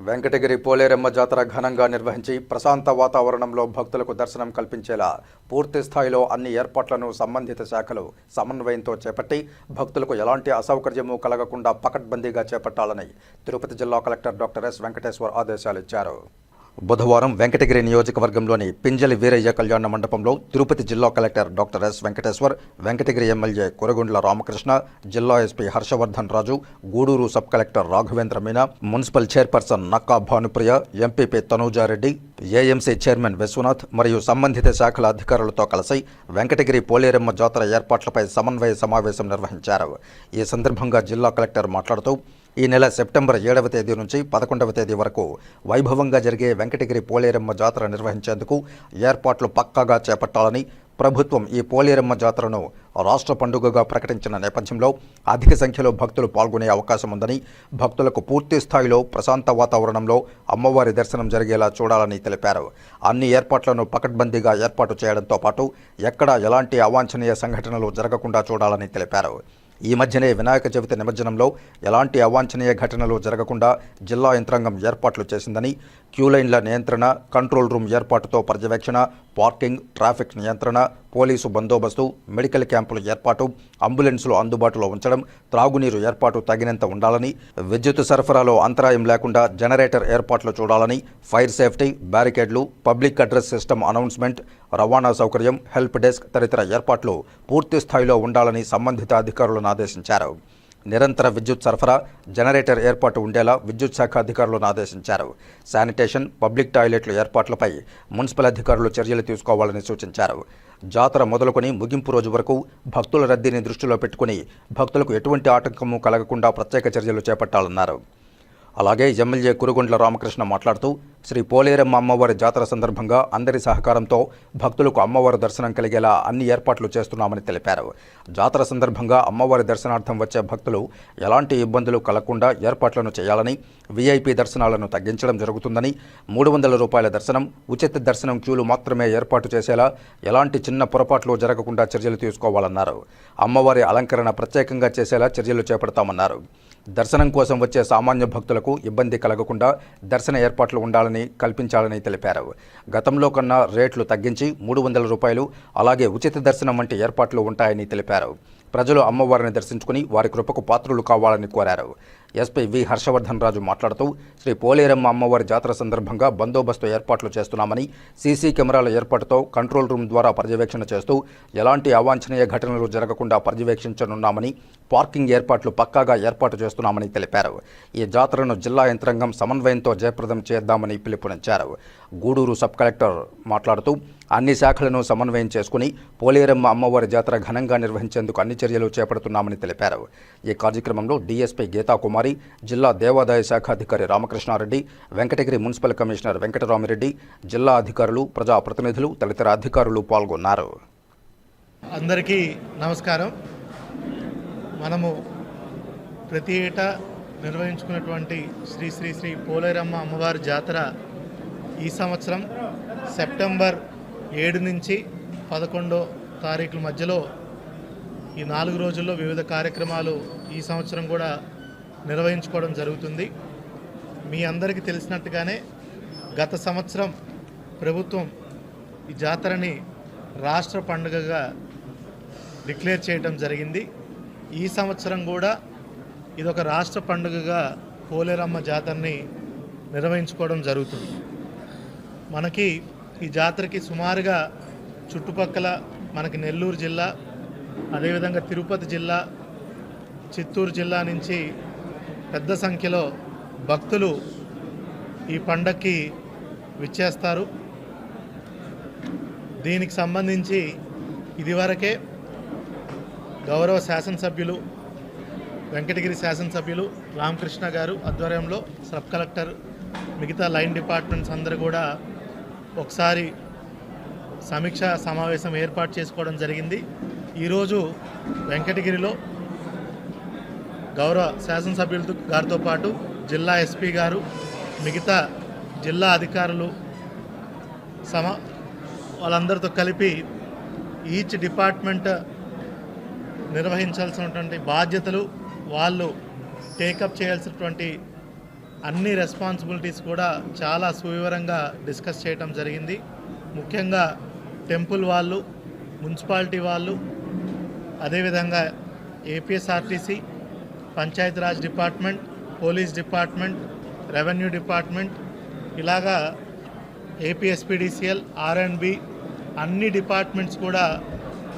వెంకటగిరి పోలేరమ్మ జాతర ఘనంగా నిర్వహించి ప్రశాంత వాతావరణంలో భక్తులకు దర్శనం కల్పించేలా పూర్తి స్థాయిలో అన్ని ఏర్పాట్లను సంబంధిత శాఖలు సమన్వయంతో చేపట్టి భక్తులకు ఎలాంటి అసౌకర్యము కలగకుండా పకడ్బందీగా చేపట్టాలని తిరుపతి జిల్లా కలెక్టర్ డాక్టర్ ఎస్ వెంకటేశ్వర్ ఆదేశాలు ఇచ్చారు బుధవారం వెంకటగిరి నియోజకవర్గంలోని పింజలి వీరయ్య కళ్యాణ మండపంలో తిరుపతి జిల్లా collector doctor S Venkateswar Venkatagiri MLA Kuragundla Ramakrishna జిల్లా SP Harshavardhan Raju Gudur sub collector Raghavendra Meena municipal chairperson Nakka Bhanupriya MPP Tanuja Reddy AMC chairman Vishwanath మరియు సంబంధిత శాఖల అధికారులతో కలిసి వెంకటగిరి పోలేరమ్మ జాతర ఏర్పాట్లపై సమన్వయ సమావేశం నిర్వహించారు. ఈ సందర్భంగా జిల్లా కలెక్టర్ మాట్లాడుతూ ఈ నెల సెప్టెంబర్ ఏడవ తేదీ నుంచి పదకొండవ తేదీ వరకు వైభవంగా జరిగే వెంకటగిరి పోలేరమ్మ జాతర నిర్వహించేందుకు ఏర్పాట్లు పక్కాగా చేపట్టాలని ప్రభుత్వం ఈ పోలేరమ్మ జాతరను రాష్ట్ర పండుగగా ప్రకటించిన నేపథ్యంలో అధిక సంఖ్యలో భక్తులు పాల్గొనే అవకాశం ఉందని భక్తులకు పూర్తి స్థాయిలో ప్రశాంత వాతావరణంలో అమ్మవారి దర్శనం జరిగేలా చూడాలని తెలిపారు. అన్ని ఏర్పాట్లను పకడ్బందీగా ఏర్పాటు చేయడంతో పాటు ఎక్కడా ఎలాంటి అవాంఛనీయ సంఘటనలు జరగకుండా చూడాలని తెలిపారు. ఈ మధ్యనే వినాయక చవితి నిమజ్జనంలో ఎలాంటి అవాంఛనీయ ఘటనలు జరగకుండా జిల్లా యంత్రాంగం ఏర్పాట్లు చేసిందని క్యూలైన్ల నియంత్రణ కంట్రోల్ రూమ్ ఏర్పాటుతో పర్యవేక్షణ పార్కింగ్ ట్రాఫిక్ నియంత్రణ పోలీసు బందోబస్తు మెడికల్ క్యాంపుల ఏర్పాటు అంబులెన్సులు అందుబాటులో ఉంచడం త్రాగునీరు ఏర్పాటు తగినంత ఉండాలని విద్యుత్ సరఫరాలో అంతరాయం లేకుండా జనరేటర్ ఏర్పాట్లు చూడాలని ఫైర్ సేఫ్టీ బ్యారికేడ్లు పబ్లిక్ అడ్రస్ సిస్టమ్ అనౌన్స్మెంట్ రవాణా సౌకర్యం హెల్ప్ డెస్క్ తదితర ఏర్పాట్లు పూర్తి స్థాయిలో ఉండాలని సంబంధిత అధికారులను ఆదేశించారు. నిరంతర విద్యుత్ సరఫరా జనరేటర్ ఏర్పాటు ఉండేలా విద్యుత్ శాఖ అధికారులను ఆదేశించారు. శానిటేషన్ పబ్లిక్ టాయిలెట్ల ఏర్పాట్లపై మున్సిపల్ అధికారులు చర్యలు తీసుకోవాలని సూచించారు. జాతర మొదలుకొని ముగింపు రోజు వరకు భక్తుల రద్దీని దృష్టిలో పెట్టుకుని భక్తులకు ఎటువంటి ఆటంకము కలగకుండా ప్రత్యేక చర్యలు చేపట్టాలన్నారు. అలాగే ఎమ్మెల్యే కురుగొండ్ల రామకృష్ణ మాట్లాడుతూ శ్రీ పోలేరమ్మ అమ్మవారి జాతర సందర్భంగా అందరి సహకారంతో భక్తులకు అమ్మవారి దర్శనం కలిగేలా అన్ని ఏర్పాట్లు చేస్తున్నామని తెలిపారు. జాతర సందర్భంగా అమ్మవారి దర్శనార్థం వచ్చే భక్తులు ఎలాంటి ఇబ్బందులు కలగకుండా ఏర్పాట్లను చేయాలని వీఐపీ దర్శనాలను తగ్గించడం జరుగుతుందని మూడు వందల రూపాయల దర్శనం ఉచిత దర్శనం క్యూలు మాత్రమే ఏర్పాటు చేసేలా ఎలాంటి చిన్న పొరపాట్లు జరగకుండా చర్యలు తీసుకోవాలన్నారు. అమ్మవారి అలంకరణ ప్రత్యేకంగా చేసేలా చర్యలు చేపడతామన్నారు. దర్శనం కోసం వచ్చే సామాన్య భక్తులకు ఇబ్బంది కలగకుండా దర్శన ఏర్పాట్లు ఉండాలని కల్పించాలని తెలిపారు. గతంలో కన్నా రేట్లు తగ్గించి మూడు వందల రూపాయలు అలాగే ఉచిత దర్శనం వంటి ఏర్పాట్లు ఉంటాయని తెలిపారు. ప్రజలు అమ్మవారిని దర్శించుకుని వారి కృపకు పాత్రులు కావాలని కోరారు. ఎస్పీ వి హర్షవర్ధన్ రాజు మాట్లాడుతూ శ్రీ పోలేరమ్మ అమ్మవారి జాతర సందర్భంగా బందోబస్తు ఏర్పాట్లు చేస్తున్నామని సీసీ కెమెరాల ఏర్పాటుతో కంట్రోల్ రూమ్ ద్వారా పర్యవేక్షణ చేస్తూ ఎలాంటి అవాంఛనీయ ఘటనలు జరగకుండా పర్యవేక్షించనున్నామని పార్కింగ్ ఏర్పాట్లు పక్కాగా ఏర్పాటు చేస్తున్నామని తెలిపారు. ఈ జాతరను జిల్లా యంత్రాంగం సమన్వయంతో జయప్రదం చేద్దామని పిలుపునిచ్చారు. గూడూరు సబ్ కలెక్టర్ మాట్లాడుతూ అన్ని శాఖలను సమన్వయం చేసుకుని పోలేరమ్మ అమ్మవారి జాతర ఘనంగా నిర్వహించేందుకు అన్ని చర్యలు చేపడుతున్నామని తెలిపారు. ఈ కార్యక్రమంలో డీఎస్పీ గీతాకుమార్ జిల్లా దేవాదాయ శాఖ అధికారి రామకృష్ణారెడ్డి వెంకటగిరి మున్సిపల్ కమిషనర్ వెంకటరామిరెడ్డి జిల్లా అధికారులు ప్రజాప్రతినిధులు తదితర అధికారులు పాల్గొన్నారు. అందరికీ నమస్కారం. మనము ప్రతి ఏటా నిర్వహించుకున్నటువంటి శ్రీ శ్రీ శ్రీ పోలేరమ్మ అమ్మవారి జాతర ఈ సంవత్సరం సెప్టెంబర్ ఏడు నుంచి పదకొండో తారీఖుల మధ్యలో ఈ నాలుగు రోజుల్లో వివిధ కార్యక్రమాలు ఈ సంవత్సరం కూడా నిర్వహించుకోవడం జరుగుతుంది. మీ అందరికీ తెలిసినట్టుగానే గత సంవత్సరం ప్రభుత్వం ఈ జాతరని రాష్ట్ర పండుగగా డిక్లేర్ చేయడం జరిగింది. ఈ సంవత్సరం కూడా ఇదొక రాష్ట్ర పండుగగా పోలేరమ్మ జాతరని నిర్వహించుకోవడం జరుగుతుంది. మనకి ఈ జాతరకి సుమారుగా చుట్టుపక్కల మనకి నెల్లూరు జిల్లా అదేవిధంగా తిరుపతి జిల్లా చిత్తూరు జిల్లా నుంచి పెద్ద సంఖ్యలో భక్తులు ఈ పండక్కి విచ్చేస్తారు. దీనికి సంబంధించి ఇదివరకే గౌరవ శాసనసభ్యులు వెంకటగిరి శాసనసభ్యులు రామకృష్ణ గారు ఆధ్వర్యంలో సబ్ కలెక్టర్ మిగతా లైన్ డిపార్ట్మెంట్స్ అందరూ కూడా ఒకసారి సమీక్ష సమావేశం ఏర్పాటు చేసుకోవడం జరిగింది. ఈరోజు వెంకటగిరిలో గౌరవ శాసనసభ్యులతో గారితో పాటు జిల్లా ఎస్పీ గారు మిగతా జిల్లా అధికారులు సమ వాళ్ళందరితో కలిపి ఈచ్ డిపార్ట్మెంట్ నిర్వహించాల్సినటువంటి బాధ్యతలు వాళ్ళు టేకప్ చేయాల్సినటువంటి అన్ని రెస్పాన్సిబిలిటీస్ కూడా చాలా సువివరంగా డిస్కస్ చేయడం జరిగింది. ముఖ్యంగా టెంపుల్ వాళ్ళు మున్సిపాలిటీ వాళ్ళు అదేవిధంగా APSRTC Panchayati Raj department police department revenue department ఇలాగా ఏపీఎస్పీడీసీఎల్ ఆర్ఎండ్బి అన్ని డిపార్ట్మెంట్స్ కూడా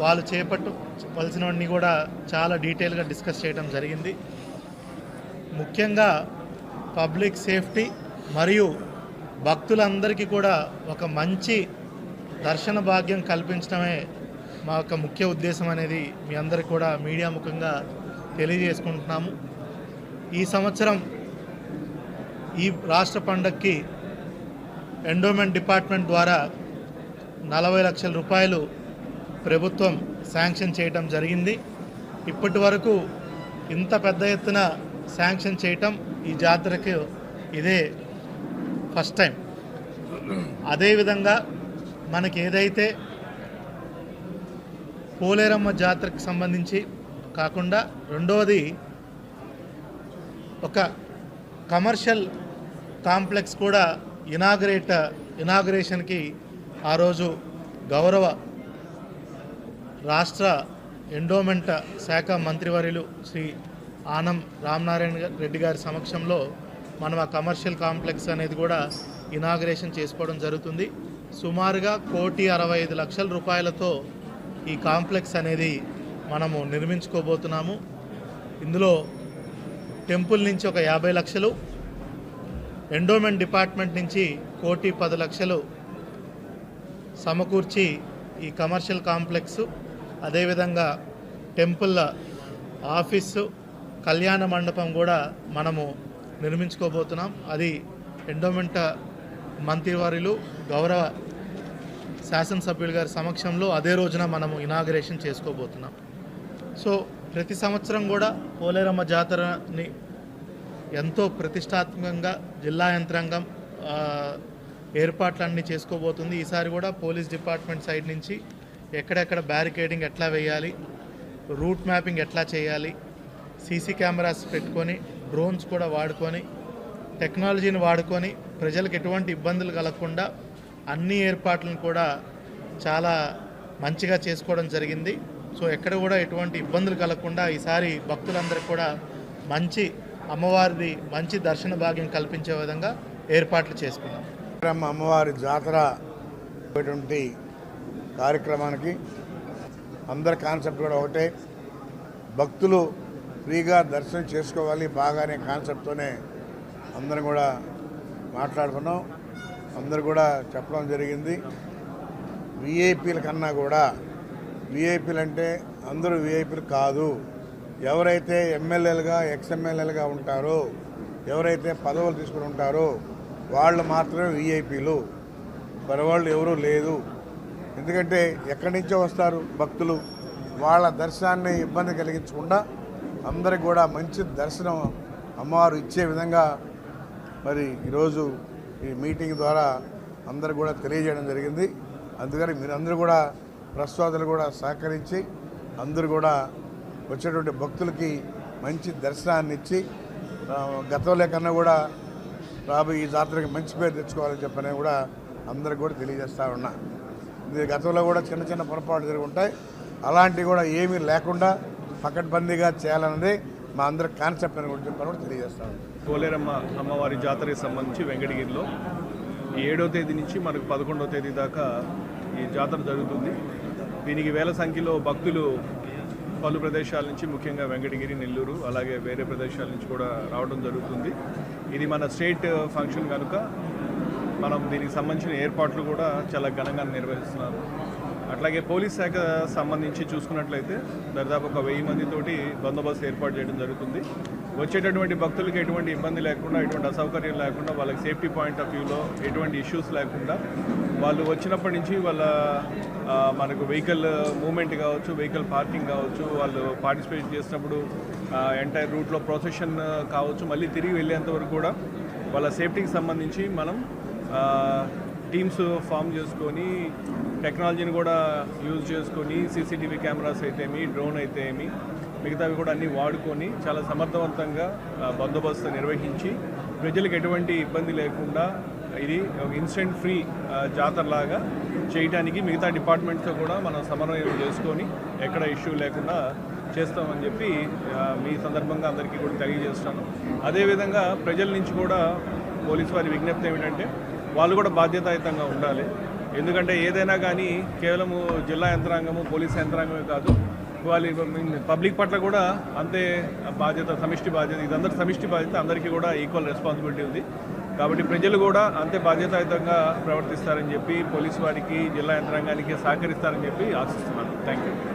వాళ్ళు చేపట్టవలసినవన్నీ కూడా చాలా డీటెయిల్గా డిస్కస్ చేయడం జరిగింది. ముఖ్యంగా పబ్లిక్ సేఫ్టీ మరియు భక్తులందరికీ కూడా ఒక మంచి దర్శన భాగ్యం కల్పించడమే మా యొక్క ముఖ్య ఉద్దేశం అనేది మీ అందరికి కూడా మీడియా ముఖంగా తెలియజేసుకుంటున్నాము. ఈ సంవత్సరం ఈ రాష్ట్ర పండక్కి ఎండోమెంట్ డిపార్ట్మెంట్ ద్వారా నలభై లక్షల రూపాయలు ప్రభుత్వం శాంక్షన్ చేయటం జరిగింది. ఇప్పటి వరకు ఇంత పెద్ద ఎత్తున శాంక్షన్ చేయటం ఈ జాతరకు ఇదే ఫస్ట్ టైం. అదేవిధంగా మనకి ఏదైతే పోలేరమ్మ జాతరకు సంబంధించి కాకుండా రెండవది ఒక కమర్షియల్ కాంప్లెక్స్ కూడా ఇనాగ్రేట్ ఇనాగ్రేషన్కి ఆ రోజు గౌరవ రాష్ట్ర ఎండోమెంట్ శాఖ మంత్రివర్యులు శ్రీ ఆనం రామనారాయణ రెడ్డి గారి సమక్షంలో మనం ఆ కమర్షియల్ కాంప్లెక్స్ అనేది కూడా ఇనాగ్రేషన్ చేసుకోవడం జరుగుతుంది. సుమారుగా కోటి అరవై ఐదు లక్షల రూపాయలతో ఈ కాంప్లెక్స్ అనేది మనము నిర్మించుకోబోతున్నాము. ఇందులో టెంపుల్ నుంచి ఒక యాభై లక్షలు ఎండోమెంట్ డిపార్ట్మెంట్ నుంచి కోటి పది లక్షలు సమకూర్చి ఈ కమర్షియల్ కాంప్లెక్స్ అదేవిధంగా టెంపుల్ ఆఫీసు కళ్యాణ మండపం కూడా మనము నిర్మించుకోబోతున్నాం. అది ఎండోమెంట్ మంత్రివారిలు గౌరవ శాసనసభ్యులు గారి సమక్షంలో అదే రోజున మనము ఇనాగరేషన్ చేసుకోబోతున్నాం. సో ప్రతి సంవత్సరం కూడా పోలేరమ్మ జాతరని ఎంతో ప్రతిష్టాత్మకంగా జిల్లా యంత్రాంగం ఏర్పాట్లన్నీ చేసుకోబోతుంది. ఈసారి కూడా పోలీస్ డిపార్ట్మెంట్ సైడ్ నుంచి ఎక్కడెక్కడ బ్యారికేడింగ్ ఎట్లా వేయాలి రూట్ మ్యాపింగ్ ఎట్లా చేయాలి సీసీ కెమెరాస్ పెట్టుకొని డ్రోన్స్ కూడా వాడుకొని టెక్నాలజీని వాడుకొని ప్రజలకు ఎటువంటి ఇబ్బందులు కలగకుండా అన్ని ఏర్పాట్లను కూడా చాలా మంచిగా చేసుకోవడం జరిగింది. సో ఎక్కడ కూడా ఎటువంటి ఇబ్బందులు కలగకుండా ఈసారి భక్తులందరికీ కూడా మంచి అమ్మవారిది మంచి దర్శన భాగ్యం కల్పించే విధంగా ఏర్పాట్లు చేసుకున్నాం. బ్రహ్మ అమ్మవారి జాతర అటువంటి కార్యక్రమానికి అందరి కాన్సెప్ట్ కూడా ఒకటే. భక్తులు ఫ్రీగా దర్శనం చేసుకోవాలి బాగానే కాన్సెప్ట్తోనే అందరం కూడా మాట్లాడుకున్నాం. అందరు కూడా చెప్పడం జరిగింది. విఐపీల కన్నా కూడా విఐపీలు అంటే అందరూ విఐపీలు కాదు. ఎవరైతే ఎమ్మెల్యేలుగా ఎక్స్ఎమ్మెల్యేలుగా ఉంటారో ఎవరైతే పదవులు తీసుకుని ఉంటారో వాళ్ళు మాత్రమే విఐపీలు మరవాళ్ళు ఎవరూ లేదు. ఎందుకంటే ఎక్కడి నుంచో వస్తారు భక్తులు. వాళ్ళ దర్శనాన్ని ఇబ్బంది కలిగించకుండా అందరికి కూడా మంచి దర్శనం అమ్మవారు ఇచ్చే విధంగా మరి ఈరోజు ఈ మీటింగ్ ద్వారా అందరు కూడా తెలియజేయడం జరిగింది. అందుకని మీరందరూ కూడా ప్రసాదులు కూడా సహకరించి అందరూ కూడా వచ్చేటువంటి భక్తులకి మంచి దర్శనాన్ని ఇచ్చి గతంలో కన్నా కూడా రాబోయే ఈ జాతరకి మంచి పేరు తెచ్చుకోవాలని చెప్పని కూడా అందరికి కూడా తెలియజేస్తా ఉన్నా. ఇది గతంలో కూడా చిన్న చిన్న పొరపాటు జరిగి ఉంటాయి. అలాంటివి కూడా ఏమీ లేకుండా పకడ్బందీగా చేయాలన్నది మా అందరి కాన్సెప్ట్ అని కూడా చెప్పని కూడా తెలియజేస్తాను కోలేరమ్మ అమ్మవారి జాతరకి సంబంధించి వెంకటగిరిలో ఈ ఏడో తేదీ నుంచి మనకు పదకొండవ తేదీ దాకా ఈ జాతర జరుగుతుంది. దీనికి వేల సంఖ్యలో భక్తులు పలు ప్రదేశాల నుంచి ముఖ్యంగా వెంకటగిరి నెల్లూరు అలాగే వేరే ప్రదేశాల నుంచి కూడా రావడం జరుగుతుంది. ఇది మన స్టేట్ ఫంక్షన్ కనుక మనం దీనికి సంబంధించిన ఏర్పాట్లు కూడా చాలా ఘనంగా నిర్వహిస్తున్నారు. అట్లాగే పోలీస్ శాఖ సంబంధించి చూసుకున్నట్లయితే దాదాపు ఒక వెయ్యి మందితోటి బందోబస్తు ఏర్పాటు చేయడం జరుగుతుంది. వచ్చేటటువంటి భక్తులకు ఎటువంటి ఇబ్బంది లేకుండా ఎటువంటి అసౌకర్యం లేకుండా వాళ్ళకి సేఫ్టీ పాయింట్ ఆఫ్ వ్యూలో ఎటువంటి ఇష్యూస్ లేకుండా వాళ్ళు వచ్చినప్పటి నుంచి వాళ్ళ మనకు వెహికల్ మూమెంట్ కావచ్చు వెహికల్ పార్కింగ్ కావచ్చు వాళ్ళు పార్టిసిపేట్ చేసినప్పుడు ఎంటైర్ రూట్లో ప్రొసెషన్ కావచ్చు మళ్ళీ తిరిగి వెళ్ళేంత వరకు కూడా వాళ్ళ సేఫ్టీకి సంబంధించి మనం టీమ్స్ ఫామ్ చేసుకొని టెక్నాలజీని కూడా యూజ్ చేసుకొని సీసీటీవీ కెమెరాస్ అయితేమి డ్రోన్ అయితే ఏమి మిగతావి కూడా అన్నీ వాడుకొని చాలా సమర్థవంతంగా బందోబస్తు నిర్వహించి ప్రజలకు ఎటువంటి ఇబ్బంది లేకుండా ఇది ఒక ఇన్సిడెంట్ ఫ్రీ జాతరలాగా చేయడానికి మిగతా డిపార్ట్మెంట్స్తో కూడా మనం సమన్వయం చేసుకొని ఎక్కడ ఇష్యూ లేకుండా చేస్తామని చెప్పి మీ సందర్భంగా అందరికీ కూడా తెలియజేస్తాను. అదేవిధంగా ప్రజల నుంచి కూడా పోలీసు వారి విజ్ఞప్తి ఏమిటంటే వాళ్ళు కూడా బాధ్యతాయుతంగా ఉండాలి. ఎందుకంటే ఏదైనా కానీ కేవలము జిల్లా యంత్రాంగము పోలీస్ యంత్రాంగమే కాదు వాళ్ళు పబ్లిక్ పట్ల కూడా అంతే బాధ్యత సమిష్టి బాధ్యత ఇదందరి సమిష్టి బాధ్యత అందరికీ కూడా ఈక్వల్ రెస్పాన్సిబిలిటీ ఉంది. కాబట్టి ప్రజలు కూడా అంతే బాధ్యతాయుతంగా ప్రవర్తిస్తారని చెప్పి పోలీసు వారికి జిల్లా యంత్రాంగానికి సహకరిస్తారని చెప్పి ఆశిస్తున్నాను. Thank you